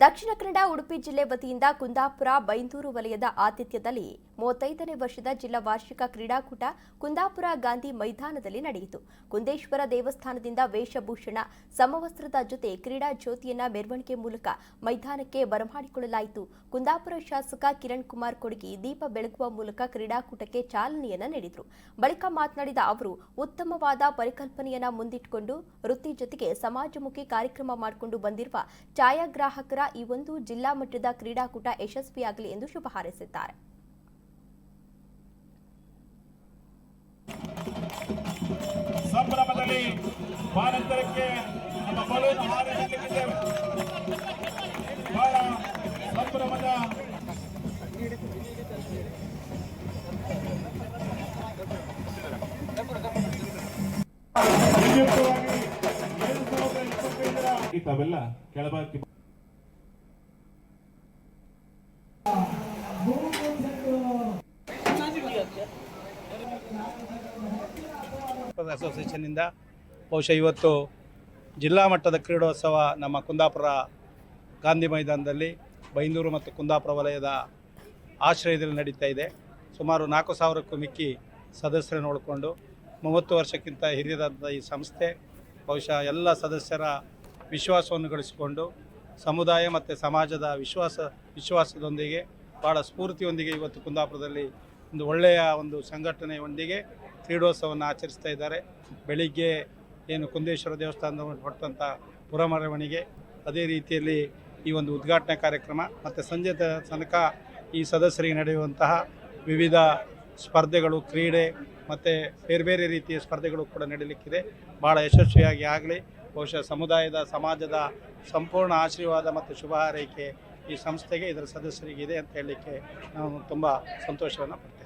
ದಕ್ಷಿಣ ಕನ್ನಡ, ಉಡುಪಿ ಜಿಲ್ಲೆ ವತಿಯಿಂದ ಕುಂದಾಪುರ, ಬೈಂದೂರು ವಲಯದ ಆತಿಥ್ಯದಲ್ಲಿ ಮೂವತ್ತೈದನೇ ವರ್ಷದ ಜಿಲ್ಲಾ ವಾರ್ಷಿಕ ಕ್ರೀಡಾಕೂಟ ಕುಂದಾಪುರ ಗಾಂಧಿ ಮೈದಾನದಲ್ಲಿ ನಡೆಯಿತು. ಕುಂದೇಶ್ವರ ದೇವಸ್ಥಾನದಿಂದ ವೇಷಭೂಷಣ, ಸಮವಸ್ತ್ರದ ಜೊತೆ ಕ್ರೀಡಾ ಜ್ಯೋತಿಯನ್ನ ಮೆರವಣಿಗೆ ಮೂಲಕ ಮೈದಾನಕ್ಕೆ ಬರಮಾಡಿಕೊಳ್ಳಲಾಯಿತು. ಕುಂದಾಪುರ ಶಾಸಕ ಕಿರಣ್ ಕುಮಾರ್ ಕೊಡಗಿ, ದೀಪ ಬೆಳಗುವ ಮೂಲಕ ಕ್ರೀಡಾಕೂಟಕ್ಕೆ ಚಾಲನೆಯನ್ನ ನೀಡಿದರು. ಬಳಿಕ ಮಾತನಾಡಿದ ಅವರು, ಉತ್ತಮವಾದ ಪರಿಕಲ್ಪನೆಯನ್ನ ಮುಂದಿಟ್ಟುಕೊಂಡು ವೃತ್ತಿ ಜೊತೆಗೆ ಸಮಾಜಮುಖಿ ಕಾರ್ಯಕ್ರಮ ಮಾಡಿಕೊಂಡು ಬಂದಿರುವ ಛಾಯಾಗ್ರಾಹಕರ ಈ ಒಂದು ಜಿಲ್ಲಾ ಮಟ್ಟದ ಕ್ರೀಡಾಕೂಟ ಯಶಸ್ವಿಯಾಗಲಿ ಎಂದು ಶುಭ ಹಾರೈಸಿದ್ದಾರೆ. ಸಂಭ್ರಮದಲ್ಲಿ ಬಾನಂತರಕ್ಕೆ ನಮ್ಮ ಬಲೂನ್ ಹಾರಿಸಲಿಕ್ಕಿದ್ದೇವೆ ಬಹಳ ಸಂಭ್ರಮದ ಸಂಯುಕ್ತವಾಗಿ ಎರಡು ಸಾವಿರದ ಇಪ್ಪತ್ತೈದರ ತಾವೆಲ್ಲ ಕೆಳಭಾಗಕ್ಕೆ ಅಸೋಸಿಯೇಷನ್ನಿಂದ ಬಹುಶಃ ಇವತ್ತು ಜಿಲ್ಲಾ ಮಟ್ಟದ ಕ್ರೀಡೋತ್ಸವ ನಮ್ಮ ಕುಂದಾಪುರ ಗಾಂಧಿ ಮೈದಾನದಲ್ಲಿ ಬೈಂದೂರು ಮತ್ತು ಕುಂದಾಪುರ ವಲಯದ ಆಶ್ರಯದಲ್ಲಿ ನಡೀತಾ ಇದೆ. ಸುಮಾರು ನಾಲ್ಕು ಸಾವಿರಕ್ಕೂ ಮಿಕ್ಕಿ ಸದಸ್ಯರನ್ನು ನೋಡಿಕೊಂಡು ಮೂವತ್ತು ವರ್ಷಕ್ಕಿಂತ ಹಿರಿಯರಾದ ಈ ಸಂಸ್ಥೆ, ಬಹುಶಃ ಎಲ್ಲ ಸದಸ್ಯರ ವಿಶ್ವಾಸವನ್ನು ಗಳಿಸಿಕೊಂಡು ಸಮುದಾಯ ಮತ್ತು ಸಮಾಜದ ವಿಶ್ವಾಸ, ವಿಶ್ವಾಸದೊಂದಿಗೆ ಭಾಳ ಸ್ಫೂರ್ತಿಯೊಂದಿಗೆ ಇವತ್ತು ಕುಂದಾಪುರದಲ್ಲಿ ಒಂದು ಒಳ್ಳೆಯ ಒಂದು ಸಂಘಟನೆಯೊಂದಿಗೆ ಕ್ರೀಡೋತ್ಸವವನ್ನು ಆಚರಿಸ್ತಾ ಇದ್ದಾರೆ. ಬೆಳಿಗ್ಗೆ ಏನು ಕುಂದೇಶ್ವರ ದೇವಸ್ಥಾನದ ಹೊರಟಂಥ ಪುರಮರವಣಿಗೆ, ಅದೇ ರೀತಿಯಲ್ಲಿ ಈ ಒಂದು ಉದ್ಘಾಟನಾ ಕಾರ್ಯಕ್ರಮ ಮತ್ತು ಸಂಜೆ ತನಕ ಈ ಸದಸ್ಯರಿಗೆ ನಡೆಯುವಂತಹ ವಿವಿಧ ಸ್ಪರ್ಧೆಗಳು, ಕ್ರೀಡೆ ಮತ್ತು ಬೇರೆ ಬೇರೆ ರೀತಿಯ ಸ್ಪರ್ಧೆಗಳು ಕೂಡ ನಡೀಲಿಕ್ಕಿದೆ. ಭಾಳ ಯಶಸ್ವಿಯಾಗಿ ಆಗಲಿ, ಬಹುಶಃ ಸಮುದಾಯದ, ಸಮಾಜದ ಸಂಪೂರ್ಣ ಆಶೀರ್ವಾದ ಮತ್ತು ಶುಭ ಹಾರೈಕೆ ಈ ಸಂಸ್ಥೆಗೆ, ಇದರ ಸದಸ್ಯರಿಗೆ ಇದೆ ಅಂತ ಹೇಳಲಿಕ್ಕೆ ನಾನು ತುಂಬ ಸಂತೋಷವನ್ನು ಪಡ್ತೇವೆ.